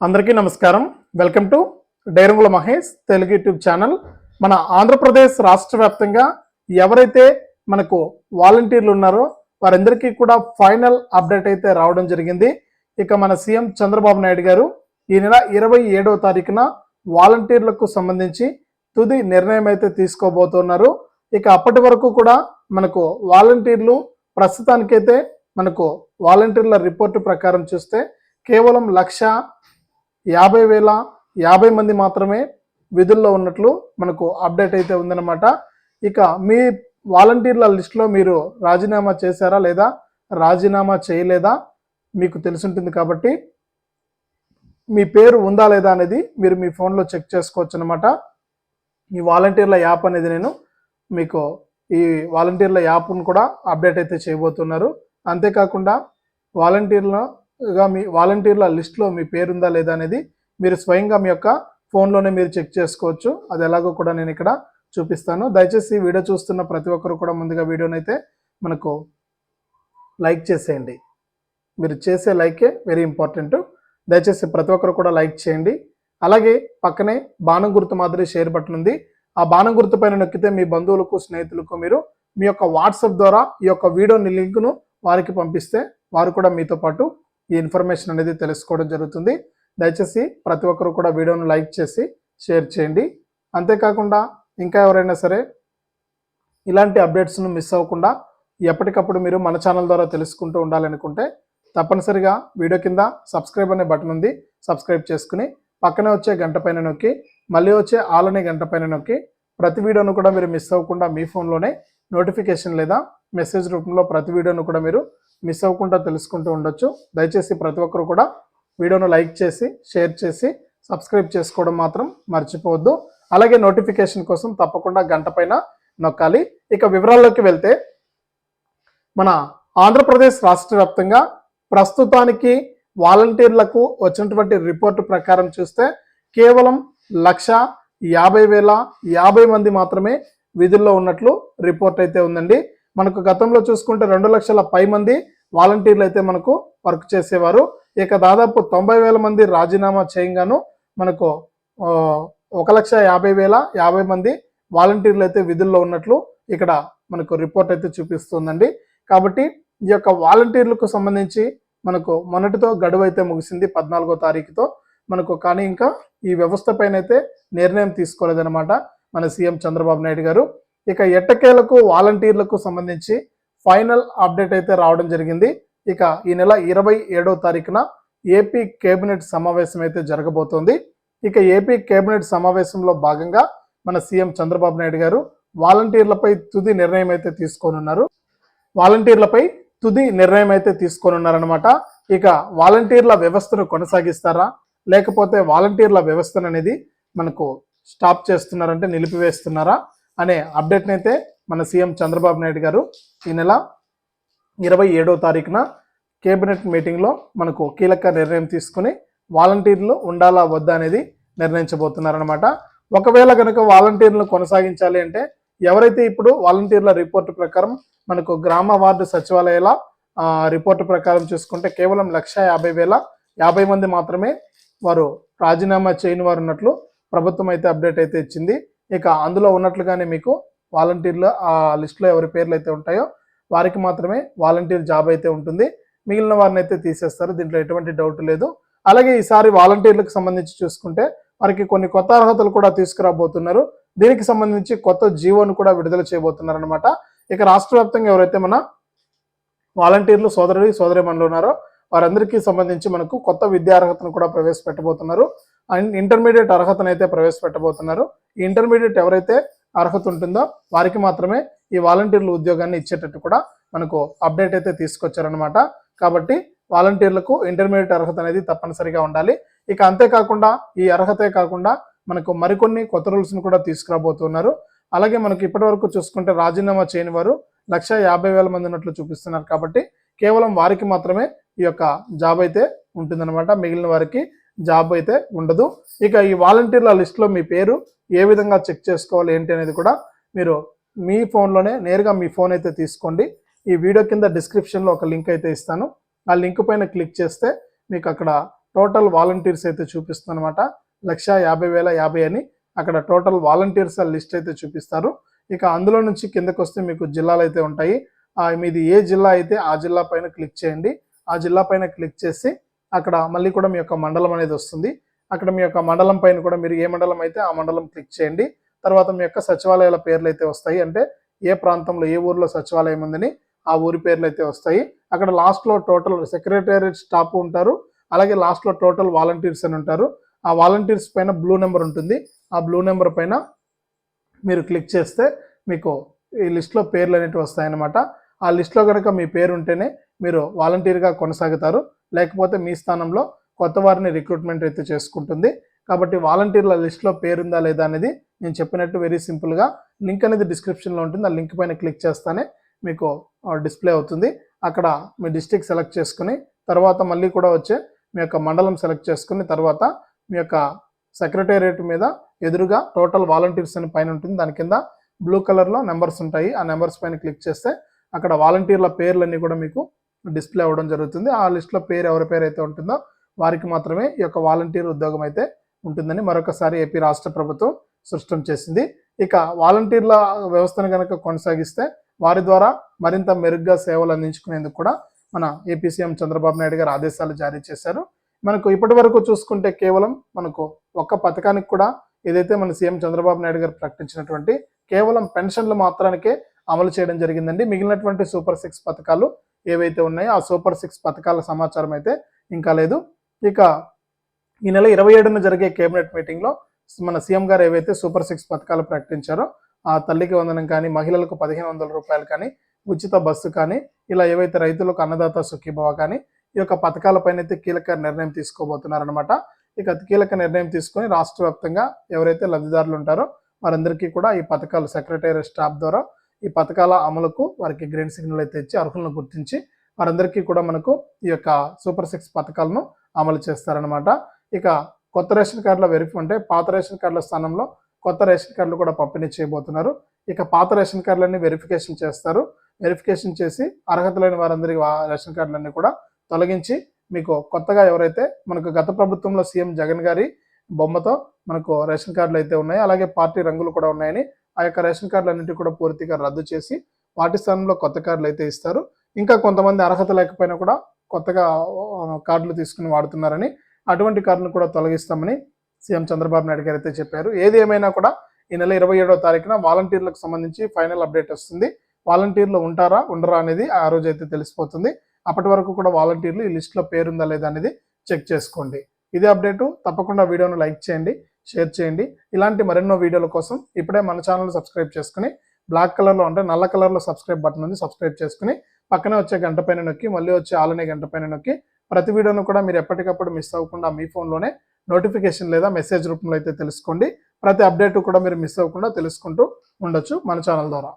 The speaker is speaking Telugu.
అందరికీ నమస్కారం. Welcome to Dairangula Mahesh Telugu YouTube channel. మన ఆంధ్రప్రదేశ్ రాష్ట్ర వ్యాప్తంగా ఎవరైతే మనకు వాలంటీర్లు ఉన్నారో వారందరికీ కూడా ఫైనల్ అప్డేట్ అయితే రావడం జరిగింది. ఇక మన సీఎం చంద్రబాబు నాయుడు గారు ఈ నెల ఇరవై ఏడవ తారీఖున వాలంటీర్లకు సంబంధించి తుది నిర్ణయం అయితే తీసుకోబోతున్నారు. ఇక అప్పటి వరకు కూడా మనకు వాలంటీర్లు ప్రస్తుతానికైతే మనకు వాలంటీర్ల రిపోర్టు ప్రకారం చూస్తే కేవలం లక్ష యాభై వేల యాభై మంది మాత్రమే విధుల్లో ఉన్నట్లు మనకు అప్డేట్ అయితే ఉందన్నమాట. ఇక మీ వాలంటీర్ల లిస్టులో మీరు రాజీనామా చేశారా లేదా రాజీనామా చేయలేదా మీకు తెలుసుంటుంది కాబట్టి మీ పేరు ఉందా లేదా అనేది మీరు మీ ఫోన్లో చెక్ చేసుకోవచ్చు అనమాట ఈ వాలంటీర్ల యాప్ అనేది నేను మీకు ఈ వాలంటీర్ల యాప్ను కూడా అప్డేట్ అయితే చేయబోతున్నారు. అంతేకాకుండా గా మీ వాలంటీర్ల లిస్ట్లో మీ పేరు ఉందా లేదా అనేది మీరు స్వయంగా మీ యొక్క ఫోన్లోనే మీరు చెక్ చేసుకోవచ్చు. అది ఎలాగో కూడా నేను ఇక్కడ చూపిస్తాను. దయచేసి వీడియో చూస్తున్న ప్రతి ఒక్కరు కూడా ముందుగా వీడియోని అయితే మనకు లైక్ చేసేయండి. మీరు చేసే లైకే వెరీ ఇంపార్టెంట్. దయచేసి ప్రతి ఒక్కరు కూడా లైక్ చేయండి. అలాగే పక్కనే బాణం గుర్తు మాదిరి షేర్ బటన్ ఉంది. ఆ బాణం గుర్తు పైన నొక్కితే మీ బంధువులకు స్నేహితులకు మీరు మీ యొక్క వాట్సాప్ ద్వారా ఈ యొక్క వీడియోని లింక్ను వారికి పంపిస్తే వారు కూడా మీతో పాటు ఈ ఇన్ఫర్మేషన్ అనేది తెలుసుకోవడం జరుగుతుంది. దయచేసి ప్రతి ఒక్కరు కూడా వీడియోను లైక్ చేసి షేర్ చేయండి. అంతేకాకుండా ఇంకా ఎవరైనా సరే ఇలాంటి అప్డేట్స్ను మిస్ అవ్వకుండా ఎప్పటికప్పుడు మీరు మన ఛానల్ ద్వారా తెలుసుకుంటూ ఉండాలనుకుంటే తప్పనిసరిగా వీడియో కింద సబ్స్క్రైబ్ అనే బటన్ ఉంది. సబ్స్క్రైబ్ చేసుకుని పక్కనే వచ్చే గంట పైన నొక్కి మళ్ళీ వచ్చే ఆల్ అనే గంట పైన నొక్కి ప్రతి వీడియోను కూడా మీరు మిస్ అవ్వకుండా మీ ఫోన్లోనే నోటిఫికేషన్ లేదా మెసేజ్ రూపంలో ప్రతి వీడియోను కూడా మీరు మిస్ అవ్వకుండా తెలుసుకుంటూ ఉండొచ్చు. దయచేసి ప్రతి ఒక్కరు కూడా వీడియోను లైక్ చేసి షేర్ చేసి సబ్స్క్రైబ్ చేసుకోవడం మాత్రం మర్చిపోవద్దు. అలాగే నోటిఫికేషన్ కోసం తప్పకుండా గంట పైన నొక్కాలి. ఇక వివరాల్లోకి వెళ్తే మన ఆంధ్రప్రదేశ్ రాష్ట్ర వ్యాప్తంగా ప్రస్తుతానికి వాలంటీర్లకు వచ్చినటువంటి రిపోర్టు ప్రకారం చూస్తే కేవలం లక్ష యాభై వేల యాభై మంది మాత్రమే విధుల్లో ఉన్నట్లు రిపోర్ట్ అయితే ఉందండి. మనకు గతంలో చూసుకుంటే రెండు లక్షల పై మంది వాలంటీర్లు అయితే మనకు వర్క్ చేసేవారు. ఇక దాదాపు తొంభై వేల మంది రాజీనామా చేయంగాను మనకు ఒక లక్ష యాభై వేల యాభై మంది వాలంటీర్లు అయితే విధుల్లో ఉన్నట్లు ఇక్కడ మనకు రిపోర్ట్ అయితే చూపిస్తుందండి. కాబట్టి ఈ యొక్క వాలంటీర్లకు సంబంధించి మనకు మొన్నటితో గడువు అయితే ముగిసింది పద్నాలుగో తారీఖుతో. మనకు కానీ ఇంకా ఈ వ్యవస్థ పైన అయితే నిర్ణయం తీసుకోలేదన్నమాట మన సీఎం చంద్రబాబు నాయుడు గారు. ఇక ఎట్టకేలకు వాలంటీర్లకు సంబంధించి ఫైనల్ అప్డేట్ అయితే రావడం జరిగింది. ఇక ఈ నెల ఇరవై ఏడవ తారీఖున ఏపీ కేబినెట్ సమావేశం అయితే జరగబోతోంది. ఇక ఏపీ కేబినెట్ సమావేశంలో భాగంగా మన సీఎం చంద్రబాబు నాయుడు గారు వాలంటీర్లపై తుది నిర్ణయం అయితే తీసుకోనున్నారు. వాలంటీర్లపై తుది నిర్ణయం అయితే తీసుకోనున్నారనమాట ఇక వాలంటీర్ల వ్యవస్థను కొనసాగిస్తారా? లేకపోతే వాలంటీర్ల వ్యవస్థను అనేది మనకు స్టాప్ చేస్తున్నారంటే నిలిపివేస్తున్నారా? అనే అప్డేట్నైతే అయితే మన సీఎం చంద్రబాబు నాయుడు గారు ఈ నెల ఇరవై ఏడవ తారీఖున కేబినెట్ మీటింగ్లో మనకు కీలక నిర్ణయం తీసుకుని వాలంటీర్లు ఉండాలా వద్దా అనేది నిర్ణయించబోతున్నారనమాట ఒకవేళ కనుక వాలంటీర్లను కొనసాగించాలి అంటే ఎవరైతే ఇప్పుడు వాలంటీర్ల రిపోర్టు ప్రకారం మనకు గ్రామ వార్డు సచివాలయాల రిపోర్టు ప్రకారం చూసుకుంటే కేవలం లక్ష యాభై వేల యాభై మంది మాత్రమే వారు రాజీనామా చేయని వారు ఉన్నట్లు ప్రభుత్వం అయితే అప్డేట్ అయితే ఇచ్చింది. ఇక అందులో ఉన్నట్లుగానే మీకు వాలంటీర్లు ఆ లిస్టులో ఎవరి పేర్లు అయితే ఉంటాయో వారికి మాత్రమే వాలంటీర్ జాబ్ అయితే ఉంటుంది. మిగిలిన వారిని అయితే తీసేస్తారు. దీంట్లో ఎటువంటి డౌట్ లేదు. అలాగే ఈసారి వాలంటీర్లకు సంబంధించి చూసుకుంటే వారికి కొన్ని కొత్త అర్హతలు కూడా తీసుకురాబోతున్నారు. దీనికి సంబంధించి కొత్త జీవోను కూడా విడుదల చేయబోతున్నారు అనమాట ఇక రాష్ట్ర వ్యాప్తంగా ఎవరైతే మన వాలంటీర్లు సోదరుడు సోదరిమణులు ఉన్నారో వారందరికీ సంబంధించి మనకు కొత్త విద్యా అర్హతను కూడా ప్రవేశపెట్టబోతున్నారు. అండ్ ఇంటర్మీడియట్ అర్హతను అయితే ప్రవేశపెట్టబోతున్నారు. ఈ ఇంటర్మీడియట్ ఎవరైతే అర్హత ఉంటుందో వారికి మాత్రమే ఈ వాలంటీర్ల ఉద్యోగాన్ని ఇచ్చేటట్టు కూడా మనకు అప్డేట్ అయితే తీసుకొచ్చారనమాట కాబట్టి వాలంటీర్లకు ఇంటర్మీడియట్ అర్హత అనేది తప్పనిసరిగా ఉండాలి. ఇక అంతేకాకుండా ఈ అర్హతే కాకుండా మనకు మరికొన్ని కొత్త రూల్స్ను కూడా తీసుకురాబోతున్నారు. అలాగే మనకి ఇప్పటివరకు చూసుకుంటే రాజీనామా చేయని వారు లక్ష యాభై వేల మంది ఉన్నట్లు చూపిస్తున్నారు. కాబట్టి కేవలం వారికి మాత్రమే ఈ యొక్క జాబ్ అయితే ఉంటుందన్నమాట. మిగిలిన వారికి జాబ్ అయితే ఉండదు. ఇక ఈ వాలంటీర్ల లిస్ట్లో మీ పేరు ఏ విధంగా చెక్ చేసుకోవాలి ఏంటి అనేది కూడా మీరు మీ ఫోన్లోనే నేరుగా మీ ఫోన్ అయితే తీసుకోండి. ఈ వీడియో కింద డిస్క్రిప్షన్లో ఒక లింక్ అయితే ఇస్తాను. ఆ లింక్ పైన క్లిక్ చేస్తే మీకు అక్కడ టోటల్ వాలంటీర్స్ అయితే చూపిస్తుంది అనమాట లక్ష యాభై వేల యాభై అని అక్కడ టోటల్ వాలంటీర్స్ లిస్ట్ అయితే చూపిస్తారు. ఇక అందులో నుంచి కిందకు వస్తే మీకు జిల్లాలు అయితే ఉంటాయి. ఆ, మీది ఏ జిల్లా అయితే ఆ జిల్లా పైన క్లిక్ చేయండి. ఆ జిల్లా పైన క్లిక్ చేసి అక్కడ మళ్ళీ కూడా మీ యొక్క మండలం అనేది వస్తుంది. అక్కడ మీ యొక్క మండలం పైన కూడా మీరు ఏ మండలం అయితే ఆ మండలం క్లిక్ చేయండి. తర్వాత మీ యొక్క సచివాలయాల పేర్లు అయితే వస్తాయి. అంటే ఏ ప్రాంతంలో ఏ ఊర్లో సచివాలయం ఉందని ఆ ఊరి పేర్లు అయితే వస్తాయి. అక్కడ లాస్ట్లో టోటల్ సెక్రటేరియట్ స్టాఫ్ ఉంటారు. అలాగే లాస్ట్లో టోటల్ వాలంటీర్స్ అని ఉంటారు. ఆ వాలంటీర్స్ పైన బ్లూ నెంబర్ ఉంటుంది. ఆ బ్లూ నెంబర్ పైన మీరు క్లిక్ చేస్తే మీకు ఈ లిస్ట్లో పేర్లు అనేవి వస్తాయన్నమాట. ఆ లిస్ట్లో కనుక మీ పేరు ఉంటేనే మీరు వాలంటీర్గా కొనసాగుతారు. లేకపోతే మీ స్థానంలో కొత్త వారిని రిక్రూట్మెంట్ అయితే చేసుకుంటుంది. కాబట్టి వాలంటీర్ల లిస్ట్లో పేరుందా లేదా అనేది నేను చెప్పినట్టు వెరీ సింపుల్గా లింక్ అనేది డిస్క్రిప్షన్లో ఉంటుంది. ఆ లింక్ పైన క్లిక్ చేస్తానే మీకు డిస్ప్లే అవుతుంది. అక్కడ మీ డిస్టిక్ సెలెక్ట్ చేసుకుని తర్వాత మళ్ళీ కూడా వచ్చే మీ యొక్క మండలం సెలెక్ట్ చేసుకుని తర్వాత మీ యొక్క సెక్రటేరియట్ మీద ఎదురుగా టోటల్ వాలంటీర్స్ అని పైన ఉంటుంది. దాని కింద బ్లూ కలర్లో నెంబర్స్ ఉంటాయి. ఆ నెంబర్స్ పైన క్లిక్ చేస్తే అక్కడ వాలంటీర్ల పేర్లన్నీ కూడా మీకు డిస్ప్లే అవ్వడం జరుగుతుంది. ఆ లిస్ట్లో పేరు ఎవరి పేరు అయితే ఉంటుందో వారికి మాత్రమే ఈ యొక్క వాలంటీర్ ఉద్యోగం అయితే ఉంటుందని మరొకసారి ఏపీ రాష్ట్ర ప్రభుత్వం సృష్టం చేసింది. ఇక వాలంటీర్ల వ్యవస్థను కనుక కొనసాగిస్తే వారి ద్వారా మరింత మెరుగ్గా సేవలు అందించుకునేందుకు కూడా మన ఏపీ సీఎం చంద్రబాబు నాయుడు గారు ఆదేశాలు జారీ చేశారు. మనకు ఇప్పటి వరకు చూసుకుంటే కేవలం మనకు ఒక్క పథకానికి కూడా ఏదైతే మన సీఎం చంద్రబాబు నాయుడు గారు ప్రకటించినటువంటి కేవలం పెన్షన్లు మాత్రానికే అమలు చేయడం జరిగిందండి. మిగిలినటువంటి సూపర్ సిక్స్ పథకాలు ఏవైతే ఉన్నాయో ఆ సూపర్ సిక్స్ పథకాల సమాచారం అయితే ఇంకా లేదు. ఇక ఈ నెల ఇరవై ఏడున జరిగే కేబినెట్ మీటింగ్లో మన సీఎం గారు ఏవైతే సూపర్ సిక్స్ పథకాలు ప్రకటించారో ఆ తల్లికి వందనం కానీ మహిళలకు పదిహేను వందల రూపాయలు కానీ ఉచిత బస్సు కానీ ఇలా ఏవైతే రైతులకు అన్నదాత సుఖీభవ కానీ ఈ యొక్క పథకాలపైన అయితే కీలక నిర్ణయం తీసుకోబోతున్నారనమాట ఇక కీలక నిర్ణయం తీసుకొని రాష్ట్ర వ్యాప్తంగా ఎవరైతే లబ్ధిదారులు ఉంటారో వారందరికీ కూడా ఈ పథకాలు సెక్రటరీ స్టాఫ్ ద్వారా ఈ పథకాల అమలుకు వారికి గ్రీన్ సిగ్నల్ అయితే ఇచ్చి అర్హులను గుర్తించి వారందరికీ కూడా మనకు ఈ యొక్క సూపర్ సిక్స్ పథకాలను అమలు చేస్తారనమాట ఇక కొత్త రేషన్ కార్డుల వెరిఫై అంటే పాత రేషన్ కార్డుల స్థానంలో కొత్త రేషన్ కార్డులు కూడా పంపిణీ చేయబోతున్నారు. ఇక పాత రేషన్ కార్డులన్నీ వెరిఫికేషన్ చేస్తారు. వెరిఫికేషన్ చేసి అర్హత లేని వారందరికీ వా- రేషన్ కార్డులన్నీ కూడా తొలగించి మీకు కొత్తగా ఎవరైతే మనకు గత ప్రభుత్వంలో సీఎం జగన్ గారి బొమ్మతో మనకు రేషన్ కార్డులు అయితే ఉన్నాయి. అలాగే పార్టీ రంగులు కూడా ఉన్నాయని ఆ యొక్క రేషన్ కార్డులు అన్నింటి కూడా పూర్తిగా రద్దు చేసి వాటి స్థానంలో కొత్త కార్డులు అయితే ఇస్తారు. ఇంకా కొంతమంది అర్హత లేకపోయినా కూడా కొత్తగా కార్డులు తీసుకుని వాడుతున్నారని అటువంటి కార్డును కూడా తొలగిస్తామని సీఎం చంద్రబాబు నాయుడు గారు అయితే చెప్పారు. ఏది ఏమైనా కూడా ఈ నెల ఇరవై ఏడవ తారీఖున వాలంటీర్లకు సంబంధించి ఫైనల్ అప్డేట్ వస్తుంది. వాలంటీర్లు ఉంటారా ఉండరా అనేది ఆ రోజు అయితే తెలిసిపోతుంది. అప్పటి వరకు కూడా వాలంటీర్లు ఈ లిస్ట్లో పేరుందా లేదా అనేది చెక్ చేసుకోండి. ఇదే అప్డేటు తప్పకుండా వీడియోను లైక్ చేయండి. షేర్ చేయండి. ఇలాంటి మరెన్నో వీడియోల కోసం ఇప్పుడే మన ఛానల్ సబ్స్క్రైబ్ చేసుకుని బ్లాక్ కలర్లో అంటే నల్ల కలర్లో సబ్స్క్రైబ్ బటన్ ఉంది సబ్స్క్రైబ్ చేసుకుని పక్కనే వచ్చే గంట పైన నొక్కి మళ్ళీ వచ్చే ఆలనే గంట పైన నొక్కి ప్రతి వీడియోను కూడా మీరు ఎప్పటికప్పుడు మిస్ అవ్వకుండా మీ ఫోన్లోనే నోటిఫికేషన్ లేదా మెసేజ్ రూపంలో అయితే తెలుసుకోండి. ప్రతి అప్డేట్ కూడా మీరు మిస్ అవ్వకుండా తెలుసుకుంటూ ఉండొచ్చు మన ఛానల్ ద్వారా.